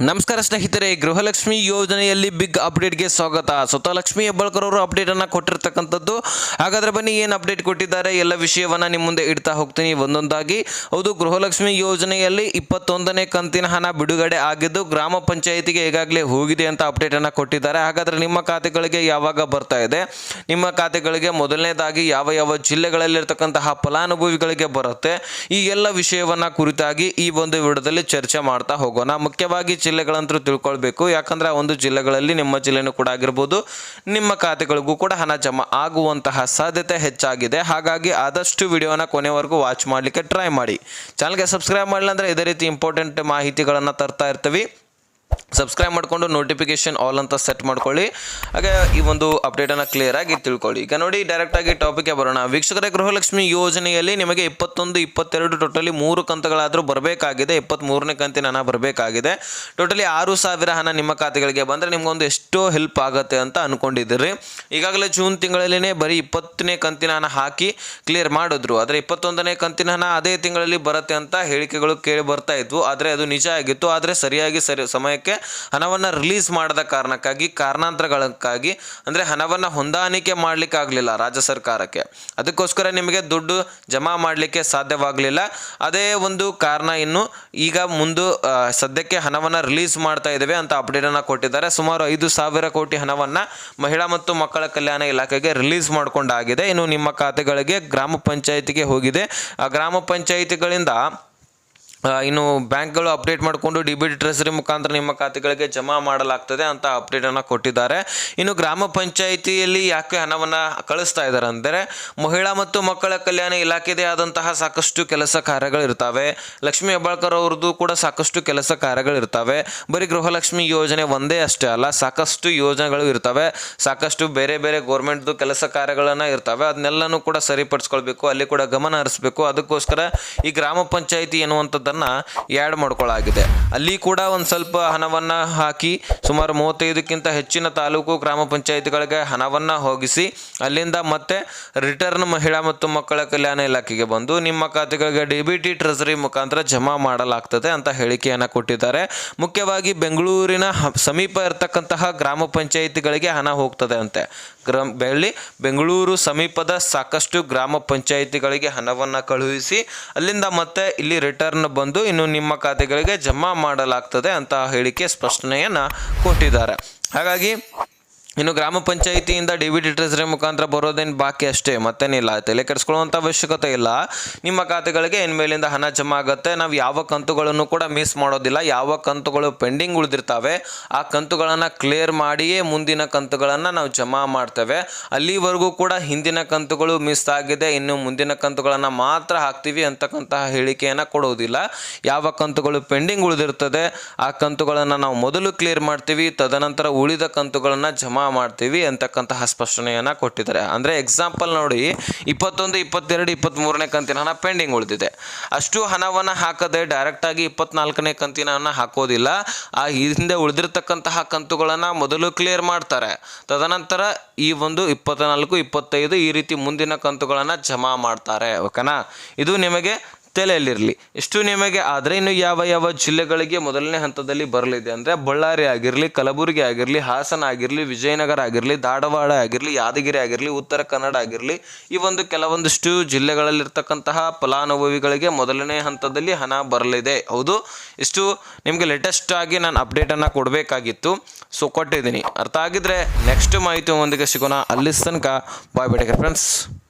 ನಮಸ್ಕಾರ ಸ್ನೇಹಿತರೆ, ಗೃಹಲಕ್ಷ್ಮಿ ಯೋಜನೆಯಲ್ಲಿ ಬಿಗ್ ಅಪ್ಡೇಟ್ಗೆ ಸ್ವಾಗತ. ಸ್ವತಃ ಲಕ್ಷ್ಮಿ ಹೆಬ್ಬಾಳ್ಕರ್ ಅವರು ಅಪ್ಡೇಟನ್ನು ಕೊಟ್ಟಿರ್ತಕ್ಕಂಥದ್ದು. ಹಾಗಾದ್ರೆ ಬನ್ನಿ, ಏನು ಅಪ್ಡೇಟ್ ಕೊಟ್ಟಿದ್ದಾರೆ? ಎಲ್ಲ ವಿಷಯವನ್ನು ನಿಮ್ಮ ಮುಂದೆ ಇಡ್ತಾ ಹೋಗ್ತೀನಿ. ಒಂದೊಂದಾಗಿ, ಹೌದು, ಗೃಹಲಕ್ಷ್ಮಿ ಯೋಜನೆಯಲ್ಲಿ ಇಪ್ಪತ್ತೊಂದನೇ ಕಂತಿನ ಹಣ ಬಿಡುಗಡೆ ಆಗಿದ್ದು, ಗ್ರಾಮ ಪಂಚಾಯಿತಿಗೆ ಈಗಾಗಲೇ ಹೋಗಿದೆ ಅಂತ ಅಪ್ಡೇಟನ್ನು ಕೊಟ್ಟಿದ್ದಾರೆ. ಹಾಗಾದರೆ ನಿಮ್ಮ ಖಾತೆಗಳಿಗೆ ಯಾವಾಗ ಬರ್ತಾ ಇದೆ? ನಿಮ್ಮ ಖಾತೆಗಳಿಗೆ ಮೊದಲನೇದಾಗಿ ಯಾವ ಯಾವ ಜಿಲ್ಲೆಗಳಲ್ಲಿರ್ತಕ್ಕಂತಹ ಫಲಾನುಭವಿಗಳಿಗೆ ಬರುತ್ತೆ? ಈ ಎಲ್ಲ ವಿಷಯವನ್ನು ಕುರಿತಾಗಿ ಈ ಒಂದು ವಿಡಿಯೋದಲ್ಲಿ ಚರ್ಚೆ ಮಾಡ್ತಾ ಹೋಗೋಣ. ಮುಖ್ಯವಾಗಿ ಜಿಲ್ಲೆಗಳಂತೂ ತಿಳ್ಕೊಳ್ಬೇಕು. ಯಾಕಂದ್ರೆ ಒಂದು ಜಿಲ್ಲೆಗಳಲ್ಲಿ ನಿಮ್ಮ ಜಿಲ್ಲೆನೂ ಕೂಡ ಆಗಿರ್ಬೋದು, ನಿಮ್ಮ ಖಾತೆಗಳಿಗೂ ಕೂಡ ಹಣ ಜಮಾ ಆಗುವಂತಹ ಸಾಧ್ಯತೆ ಹೆಚ್ಚಾಗಿದೆ. ಹಾಗಾಗಿ ಆದಷ್ಟು ವಿಡಿಯೋನ ಕೊನೆವರೆಗೂ ವಾಚ್ ಮಾಡಲಿಕ್ಕೆ ಟ್ರೈ ಮಾಡಿ. ಚಾನಲ್ಗೆ ಸಬ್ಸ್ಕ್ರೈಬ್ ಮಾಡಲಿಲ್ಲ ಅಂದರೆ ಇದೇ ರೀತಿ ಇಂಪಾರ್ಟೆಂಟ್ ಮಾಹಿತಿಗಳನ್ನು ತರ್ತಾ ಇರ್ತೀವಿ. ಸಬ್ಸ್ಕ್ರೈಬ್ ಮಾಡಿಕೊಂಡು ನೋಟಿಫಿಕೇಶನ್ ಆಲ್ ಅಂತ ಸೆಟ್ ಮಾಡ್ಕೊಳ್ಳಿ. ಹಾಗೆ ಈ ಒಂದು ಅಪ್ಡೇಟನ್ನು ಕ್ಲಿಯರ್ ಆಗಿ ತಿಳ್ಕೊಳ್ಳಿ. ಈಗ ನೋಡಿ ಡೈರೆಕ್ಟಾಗಿ ಟಾಪಿಕ್ಗೆ ಬರೋಣ. ವೀಕ್ಷಕರ, ಗೃಹಲಕ್ಷ್ಮಿ ಯೋಜನೆಯಲ್ಲಿ ನಿಮಗೆ ಇಪ್ಪತ್ತೊಂದು, ಇಪ್ಪತ್ತೆರಡು ಟೋಟಲಿ ಮೂರು ಕಂತುಗಳಾದರೂ ಬರಬೇಕಾಗಿದೆ. ಇಪ್ಪತ್ತ್ಮೂರನೇ ಕಂತಿನ ಹಣ ಬರಬೇಕಾಗಿದೆ. ಟೋಟಲಿ ಆರು ಸಾವಿರ ಹಣ ನಿಮ್ಮ ಖಾತೆಗಳಿಗೆ ಬಂದರೆ ನಿಮಗೊಂದು ಎಷ್ಟೋ ಹೆಲ್ಪ್ ಆಗುತ್ತೆ ಅಂತ ಅಂದ್ಕೊಂಡಿದ್ದೀರಿ ಈಗಾಗಲೇ ಜೂನ್ ತಿಂಗಳಲ್ಲಿನೇ ಬರೀ ಇಪ್ಪತ್ತನೇ ಕಂತಿನ ಹಣ ಹಾಕಿ ಕ್ಲಿಯರ್ ಮಾಡಿದ್ರು. ಆದರೆ ಇಪ್ಪತ್ತೊಂದನೇ ಕಂತಿನ ಹಣ ಅದೇ ತಿಂಗಳಲ್ಲಿ ಬರುತ್ತೆ ಅಂತ ಹೇಳಿಕೆಗಳು ಕೇಳಿ ಬರ್ತಾ ಇದ್ವು. ಆದರೆ ಅದು ನಿಜ ಆಗಿತ್ತು. ಆದರೆ ಸರಿಯಾಗಿ ಸರಿ, ಸಮಯಕ್ಕೆ ಹಣವನ್ನು ರಿಲೀಸ್ ಮಾಡದ ಕಾರಣಕ್ಕಾಗಿ ಕಾರಣಾಂತರಗಳಕ್ಕಾಗಿ ಅಂದರೆ ಹಣವನ್ನು ಹೊಂದಾಣಿಕೆ ಮಾಡಲಿಕ್ಕೆ ಆಗಲಿಲ್ಲ ರಾಜ್ಯ ಸರ್ಕಾರಕ್ಕೆ. ಅದಕ್ಕೋಸ್ಕರ ನಿಮಗೆ ದುಡ್ಡು ಜಮಾ ಮಾಡಲಿಕ್ಕೆ ಸಾಧ್ಯವಾಗಲಿಲ್ಲ. ಅದೇ ಒಂದು ಕಾರಣ ಇನ್ನು ಈಗ ಮುಂದೆ ಸದ್ಯಕ್ಕೆ ಹಣವನ್ನು ರಿಲೀಸ್ ಮಾಡ್ತಾ ಇದ್ದೇವೆ ಅಂತ ಅಪ್ಡೇಟನ್ನು ಕೊಟ್ಟಿದ್ದಾರೆ. ಸುಮಾರು ಐದು ಸಾವಿರ ಕೋಟಿ ಹಣವನ್ನು ಮಹಿಳಾ ಮತ್ತು ಮಕ್ಕಳ ಕಲ್ಯಾಣ ಇಲಾಖೆಗೆ ರಿಲೀಸ್ ಮಾಡಿಕೊಂಡಾಗಿದೆ. ಇನ್ನು ನಿಮ್ಮ ಖಾತೆಗಳಿಗೆ ಗ್ರಾಮ ಪಂಚಾಯಿತಿಗೆ ಹೋಗಿದೆ. ಆ ಗ್ರಾಮ ಪಂಚಾಯಿತಿಗಳಿಂದ ಇನ್ನು ಬ್ಯಾಂಕ್ಗಳು ಅಪ್ಡೇಟ್ ಮಾಡಿಕೊಂಡು ಡಿ ಬಿ ಟಿ ಟ್ರೆಸರಿ ಮುಖಾಂತರ ನಿಮ್ಮ ಖಾತೆಗಳಿಗೆ ಜಮಾ ಮಾಡಲಾಗ್ತದೆ ಅಂತ ಅಪ್ಡೇಟನ್ನು ಕೊಟ್ಟಿದ್ದಾರೆ. ಇನ್ನು ಗ್ರಾಮ ಪಂಚಾಯಿತಿಯಲ್ಲಿ ಯಾಕೆ ಹಣವನ್ನು ಕಳಿಸ್ತಾ ಇದ್ದಾರೆ ಅಂದರೆ, ಮಹಿಳಾ ಮತ್ತು ಮಕ್ಕಳ ಕಲ್ಯಾಣ ಇಲಾಖೆದೇ ಆದಂತಹ ಸಾಕಷ್ಟು ಕೆಲಸ ಕಾರ್ಯಗಳಿರ್ತವೆ. ಲಕ್ಷ್ಮಿ ಹೆಬ್ಬಾಳ್ಕರ್ ಅವ್ರದ್ದು ಕೂಡ ಸಾಕಷ್ಟು ಕೆಲಸ ಕಾರ್ಯಗಳಿರ್ತವೆ. ಬರೀ ಗೃಹಲಕ್ಷ್ಮಿ ಯೋಜನೆ ಒಂದೇ ಅಷ್ಟೇ ಅಲ್ಲ, ಸಾಕಷ್ಟು ಯೋಜನೆಗಳು ಇರ್ತವೆ. ಸಾಕಷ್ಟು ಬೇರೆ ಬೇರೆ ಗೋರ್ಮೆಂಟ್ದು ಕೆಲಸ ಕಾರ್ಯಗಳನ್ನು ಇರ್ತವೆ. ಅದನ್ನೆಲ್ಲನೂ ಕೂಡ ಸರಿಪಡಿಸ್ಕೊಳ್ಬೇಕು, ಅಲ್ಲಿ ಕೂಡ ಗಮನ ಹರಿಸ್ಬೇಕು. ಅದಕ್ಕೋಸ್ಕರ ಈ ಗ್ರಾಮ ಪಂಚಾಯಿತಿ ಎನ್ನುವಂಥದ್ದನ್ನು ಆ್ಯಡ್ ಮಾಡ್ಕೊಳ್ಳಾಗಿದೆ ಅಲ್ಲಿ ಕೂಡ ಒಂದು ಸ್ವಲ್ಪ ಹಣವನ್ನು ಹಾಕಿ ಸುಮಾರು ಮೂವತ್ತೈದಕ್ಕಿಂತ ಹೆಚ್ಚಿನ ತಾಲೂಕು ಗ್ರಾಮ ಪಂಚಾಯಿತಿಗಳಿಗೆ ಹಣವನ್ನು ಹೋಗಿಸಿ ಅಲ್ಲಿಂದ ಮತ್ತೆ ರಿಟರ್ನ್ ಮಹಿಳಾ ಮತ್ತು ಮಕ್ಕಳ ಕಲ್ಯಾಣ ಇಲಾಖೆಗೆ ಬಂದು ನಿಮ್ಮ ಖಾತೆಗಳಿಗೆ ಡಿ ಬಿ ಟಿ ಟ್ರೆಸರಿ ಮುಖಾಂತರ ಜಮಾ ಮಾಡಲಾಗ್ತದೆ ಅಂತ ಹೇಳಿಕೆಯನ್ನು ಕೊಟ್ಟಿದ್ದಾರೆ. ಮುಖ್ಯವಾಗಿ ಬೆಂಗಳೂರಿನ ಸಮೀಪ ಇರತಕ್ಕಂತಹ ಗ್ರಾಮ ಪಂಚಾಯಿತಿಗಳಿಗೆ ಹಣ ಹೋಗ್ತದೆ ಅಂತೆ. ಗ್ರಾಮ ಬೆಳ್ಳಿ ಬೆಂಗಳೂರು ಸಮೀಪದ ಸಾಕಷ್ಟು ಗ್ರಾಮ ಪಂಚಾಯಿತಿಗಳಿಗೆ ಹಣವನ್ನು ಕಳುಹಿಸಿ ಅಲ್ಲಿಂದ ಮತ್ತೆ ಇಲ್ಲಿ ರಿಟರ್ನ್ ಬಂದು ಇನ್ನು ನಿಮ್ಮ ಖಾತೆಗಳಿಗೆ ಜಮಾ ಮಾಡಲಾಗ್ತದೆ ಅಂತ ಹೇಳಿಕೆ ಸ್ಪಷ್ಟನೆಯನ್ನು ಕೊಟ್ಟಿದ್ದಾರೆ. ಹಾಗಾಗಿ ಇನ್ನು ಗ್ರಾಮ ಪಂಚಾಯಿತಿಯಿಂದ ಡಿ ಬಿ ಟಿ ಟ್ರೆಸರಿ ಮುಖಾಂತರ ಬರೋದೇನು ಬಾಕಿ ಅಷ್ಟೇ, ಮತ್ತೇನಿಲ್ಲ. ತಲೆ ಕೆಡಿಸ್ಕೊಳ್ಳುವಂಥ ಅವಶ್ಯಕತೆ ಇಲ್ಲ. ನಿಮ್ಮ ಖಾತೆಗಳಿಗೆ ಇನ್ಮೇಲಿಂದ ಹಣ ಜಮಾ ಆಗುತ್ತೆ. ನಾವು ಯಾವ ಕಂತುಗಳನ್ನು ಕೂಡ ಮಿಸ್ ಮಾಡೋದಿಲ್ಲ. ಯಾವ ಕಂತುಗಳು ಪೆಂಡಿಂಗ್ ಉಳಿದಿರ್ತಾವೆ, ಆ ಕಂತುಗಳನ್ನು ಕ್ಲಿಯರ್ ಮಾಡಿಯೇ ಮುಂದಿನ ಕಂತುಗಳನ್ನು ನಾವು ಜಮಾ ಮಾಡ್ತೇವೆ. ಅಲ್ಲಿವರೆಗೂ ಕೂಡ ಹಿಂದಿನ ಕಂತುಗಳು ಮಿಸ್ ಆಗಿದೆ. ಇನ್ನು ಮುಂದಿನ ಕಂತುಗಳನ್ನು ಮಾತ್ರ ಹಾಕ್ತೀವಿ ಅಂತಕ್ಕಂತಹ ಹೇಳಿಕೆಯನ್ನು ಕೊಡುವುದಿಲ್ಲ ಯಾವ ಕಂತುಗಳು ಪೆಂಡಿಂಗ್ ಉಳಿದಿರ್ತದೆ, ಆ ಕಂತುಗಳನ್ನು ನಾವು ಮೊದಲು ಕ್ಲಿಯರ್ ಮಾಡ್ತೀವಿ, ತದನಂತರ ಉಳಿದ ಕಂತುಗಳನ್ನು ಜಮಾ ಮಾಡ್ತೀವಿ ಅಂತಕ್ಕಂತಹ ಸ್ಪಷ್ಟನೆಯನ್ನು ಕೊಟ್ಟಿದ್ದಾರೆ. ಅಂದರೆ ಎಕ್ಸಾಂಪಲ್ ನೋಡಿ, ಇಪ್ಪತ್ತೊಂದು, ಇಪ್ಪತ್ತೆರಡು ಇಪ್ಪತ್ತ್ಮೂರನೇ ಕಂತಿನ ಹಣ ಪೆಂಡಿಂಗ್ ಉಳಿದಿದೆ. ಅಷ್ಟು ಹಣವನ್ನು ಹಾಕದೆ ಡೈರೆಕ್ಟಾಗಿ ಇಪ್ಪತ್ನಾಲ್ಕನೇ ಕಂತಿನ ಹಣ ಹಾಕೋದಿಲ್ಲ. ಆ ಹಿಂದೆ ಉಳಿದಿರ್ತಕ್ಕಂತಹ ಕಂತುಗಳನ್ನು ಮೊದಲು ಕ್ಲಿಯರ್ ಮಾಡ್ತಾರೆ. ತದನಂತರ ಈ ಒಂದು ಇಪ್ಪತ್ನಾಲ್ಕು, ಇಪ್ಪತ್ತೈದು ಈ ರೀತಿ ಮುಂದಿನ ಕಂತುಗಳನ್ನು ಜಮಾ ಮಾಡ್ತಾರೆ. ಓಕೆನಾ? ಇದು ನಿಮಗೆ ತಲೆಯಲ್ಲಿರಲಿ ಇಷ್ಟು ನಿಮಗೆ ಆದರೆ ಇನ್ನು ಯಾವ ಯಾವ ಜಿಲ್ಲೆಗಳಿಗೆ ಮೊದಲನೇ ಹಂತದಲ್ಲಿ ಬರಲಿದೆ ಅಂದರೆ ಬಳ್ಳಾರಿ ಆಗಿರಲಿ, ಕಲಬುರಗಿ ಆಗಿರಲಿ, ಹಾಸನ ಆಗಿರಲಿ, ವಿಜಯನಗರ ಆಗಿರಲಿ, ಧಾರವಾಡ ಆಗಿರಲಿ, ಯಾದಗಿರಿ ಆಗಿರಲಿ, ಉತ್ತರ ಕನ್ನಡ ಆಗಿರಲಿ, ಈ ಒಂದು ಕೆಲವೊಂದಿಷ್ಟು ಜಿಲ್ಲೆಗಳಲ್ಲಿರ್ತಕ್ಕಂತಹ ಫಲಾನುಭವಿಗಳಿಗೆ ಮೊದಲನೇ ಹಂತದಲ್ಲಿ ಹಣ ಬರಲಿದೆ. ಹೌದು? ಇಷ್ಟು ನಿಮಗೆ ಲೇಟೆಸ್ಟ್ ಆಗಿ ನಾನು ಅಪ್ಡೇಟನ್ನು ಕೊಡಬೇಕಾಗಿತ್ತು. ಸೊ ಕೊಟ್ಟಿದ್ದೀನಿ. ಅರ್ಥ ಆಗಿದ್ರೆ ನೆಕ್ಸ್ಟ್ ಮಾಹಿತಿ ಒಂದಿಗೆ ಸಿಗೋಣ. ಅಲ್ಲಿ ತನಕ ಬಾಯ್ ಬೇಡಿಕೆ ಫ್ರೆಂಡ್ಸ್